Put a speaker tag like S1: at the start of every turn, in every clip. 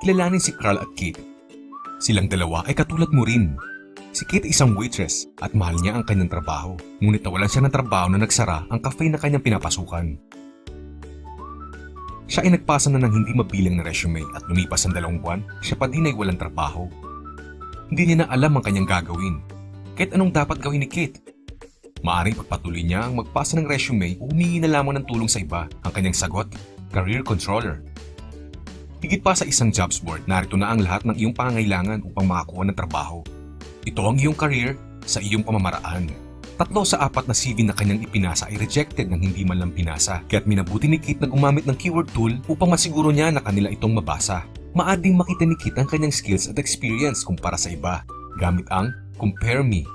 S1: kilalanin si Carl at Kate. Silang dalawa ay katulad mo rin. Si Kate isang waitress at mahal niya ang kanyang trabaho. Ngunit nawalan siya ng trabaho na nagsara ang cafe na kanyang pinapasukan. Siya ay nagpasa na ng hindi mabilang na resume at lumipas ang dalawang buwan, siya pa din ay walang trabaho. Hindi niya na alam ang kanyang gagawin. Kahit anong dapat gawin ni Kate. Maaring pagpatuloy niya ang magpasa ng resume o humingi na lamang ng tulong sa iba. Ang kanyang sagot, Career Controller. Higit pa sa isang jobs board, narito na ang lahat ng iyong pangangailangan upang makakuha ng trabaho. Ito ang iyong career sa iyong pamamaraan. Tatlo sa apat na CV na kanyang ipinasa ay rejected ng hindi man lang pinasa. Kaya't minabuti ni Kit na gumamit ng keyword tool upang masiguro niya na kanila itong mabasa. Maading makita ni Kit ang kanyang skills at experience kumpara sa iba gamit ang Compare Me.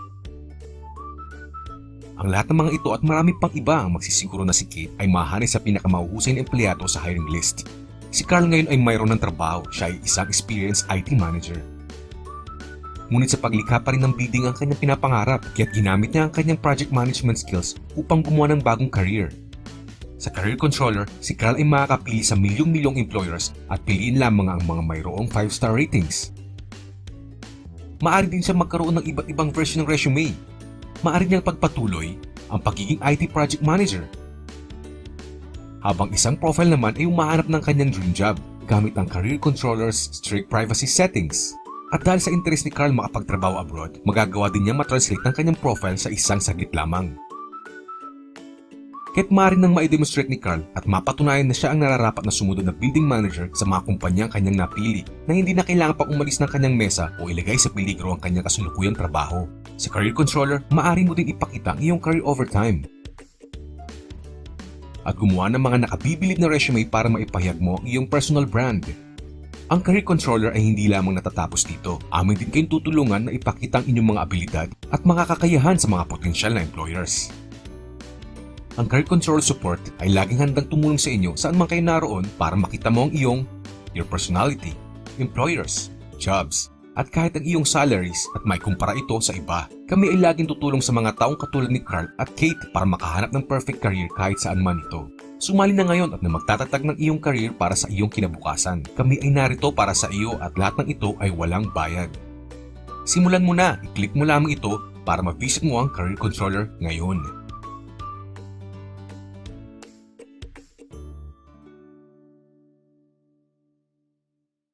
S1: Ang lahat ng mga ito at marami pang iba ang magsisiguro na si Kate ay mahanay sa pinakamahuhusay na empleyado sa hiring list. Si Carl ngayon ay mayroon ng trabaho, siya ay isang experienced IT manager. Ngunit sa paglikha pa rin ng building ang kanyang pinapangarap kaya't ginamit niya ang kanyang project management skills upang gumawa ng bagong career. Sa career controller, si Carl ay makakapili sa milyong-milyong employers at piliin lamang ang mga mayroong 5-star ratings. Maaari din siya magkaroon ng iba't ibang version ng resume. Maaari niyang pagpatuloy ang pagiging IT project manager. Habang isang profile naman ay umahanap ng kanyang dream job gamit ang career controller's strict privacy settings. At dahil sa interes ni Carl makapagtrabaho abroad, magagawa din niya matranslate ang kanyang profile sa isang saglit lamang. Kahit maaari nang ma-demonstrate ni Carl at mapatunayan na siya ang nararapat na sumunod na building manager sa mga kumpanyang kanyang napili na hindi na kailangan pang umalis ng kanyang mesa o ilagay sa peligro ang kanyang kasulukuyang trabaho. Sa career controller, maaari mo din ipakita ang iyong career overtime at gumawa ng mga nakabibilib na resume para maipahayag mo iyong personal brand. Ang career controller ay hindi lamang natatapos dito. Amin din kayong tutulungan na ipakita ang inyong mga abilidad at mga kakayahan sa mga potensyal na employers. Ang career control support ay laging handang tumulong sa inyo saan man kayo naroon para makita mo ang iyong your personality, employers, jobs, at kahit ang iyong salaries at may kumpara ito sa iba. Kami ay laging tutulong sa mga taong katulad ni Carl at Kate para makahanap ng perfect career kahit saan man ito. Sumali na ngayon at na magtatatag ng iyong career para sa iyong kinabukasan. Kami ay narito para sa iyo at lahat ng ito ay walang bayad. Simulan mo na, i-click mo lamang ito para ma-visit mo ang Career Controller ngayon.